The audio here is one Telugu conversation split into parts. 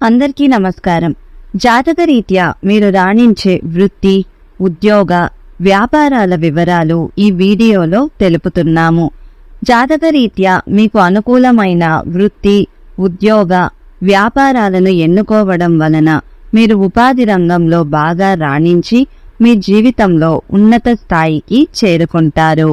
అందరికీ నమస్కారం. జాతకరీత్యా మీరు రాణించే వృత్తి ఉద్యోగ వ్యాపారాల వివరాలు ఈ వీడియోలో తెలుపుతున్నాము. జాతకరీత్యా మీకు అనుకూలమైన వృత్తి ఉద్యోగ వ్యాపారాలను ఎన్నుకోవడం వలన మీరు ఉపాధి రంగంలో బాగా రాణించి మీ జీవితంలో ఉన్నత స్థాయికి చేరుకుంటారు.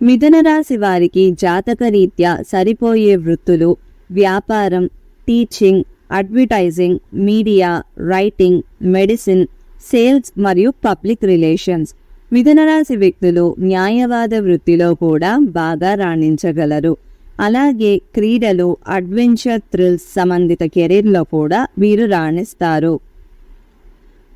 మిథున రాశి వారికి జాతకరీత్యా సరిపోయే వృత్తులు వ్యాపారం teaching advertising media writing medicine sales మరియు పబ్లిక్ రిలేషన్స్. మిథునరాశి వ్యక్తులు న్యాయవాద వృత్తిలో కూడా బాగా రాణించగలరు. అలాగే క్రీడలు అడ్వెంచర్ థ్రిల్స్ సంబంధిత కెరీర్లో కూడా వీరు రాణిస్తారు.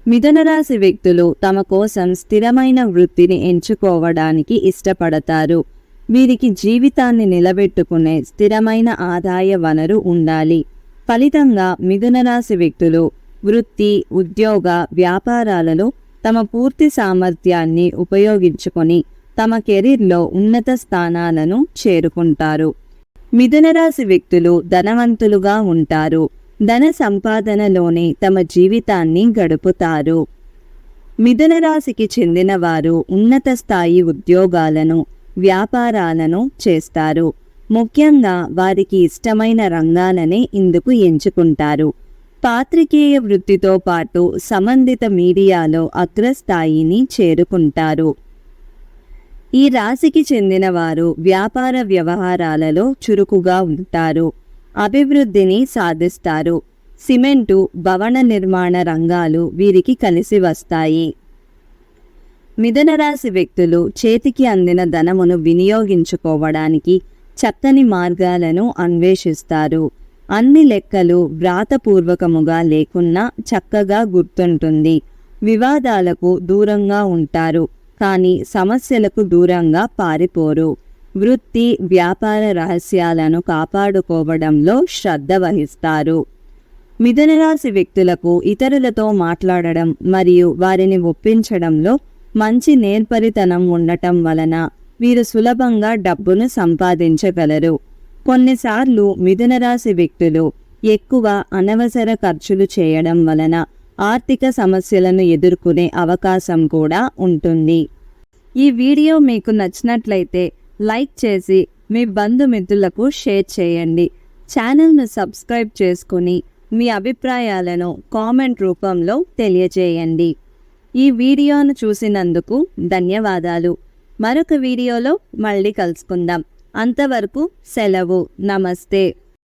మిథునరాశి వ్యక్తులు తమ కోసం స్థిరమైన వృత్తిని ఎంచుకోవడానికి ఇష్టపడతారు. వీరికి జీవితాన్ని నిలబెట్టుకునే స్థిరమైన ఆదాయ వనరు ఉండాలి. ఫలితంగా మిథున రాశి వ్యక్తులు వృత్తి ఉద్యోగ వ్యాపారాలలో తమ పూర్తి సామర్థ్యాన్ని ఉపయోగించుకొని తమ కెరీర్లో ఉన్నత స్థానాలను చేరుకుంటారు. మిథున రాశి వ్యక్తులు ధనవంతులుగా ఉంటారు. ధన సంపాదనలోనే తమ జీవితాన్ని గడుపుతారు. మిథున రాశికి చెందిన వారు ఉన్నత స్థాయి ఉద్యోగాలను వ్యాపారాలను చేస్తారు. ముఖ్యంగా వారికి ఇష్టమైన రంగాలనే ఇందుకు ఎంచుకుంటారు. పాత్రికేయ వృత్తితో పాటు సంబంధిత మీడియాలో అగ్రస్థాయిని చేరుకుంటారు. ఈ రాశికి చెందిన వారు వ్యాపార వ్యవహారాలలో చురుకుగా ఉంటారు. అభివృద్ధిని సాధిస్తారు. సిమెంటు భవన నిర్మాణ రంగాలు వీరికి కలిసి వస్తాయి. మిథునరాశి వ్యక్తులు చేతికి అందిన ధనమును వినియోగించుకోవడానికి చక్కని మార్గాలను అన్వేషిస్తారు. అన్ని లెక్కలు వ్రాతపూర్వకముగా లేకున్నా చక్కగా గుర్తుంటుంది. వివాదాలకు దూరంగా ఉంటారు కానీ సమస్యలకు దూరంగా పారిపోరు. వృత్తి వ్యాపార రహస్యాలను కాపాడుకోవడంలో శ్రద్ధ వహిస్తారు. మిథునరాశి వ్యక్తులకు ఇతరులతో మాట్లాడడం మరియు వారిని ఒప్పించడంలో మంచి నేర్పరితనం ఉండటం వలన వీరు సులభంగా డబ్బును సంపాదించగలరు. కొన్నిసార్లు మిథున రాశి వ్యక్తులు ఎక్కువ అనవసర ఖర్చులు చేయడం వలన ఆర్థిక సమస్యలను ఎదుర్కొనే అవకాశం కూడా ఉంటుంది. ఈ వీడియో మీకు నచ్చినట్లయితే లైక్ చేసి మీ బంధుమిత్రులకు షేర్ చేయండి. ఛానల్ను సబ్స్క్రైబ్ చేసుకుని మీ అభిప్రాయాలను కామెంట్ రూపంలో తెలియజేయండి. ఈ వీడియోను చూసినందుకు ధన్యవాదాలు. మరొక వీడియోలో మళ్ళీ కలుసుకుందాం. అంతవరకు సెలవు. నమస్తే.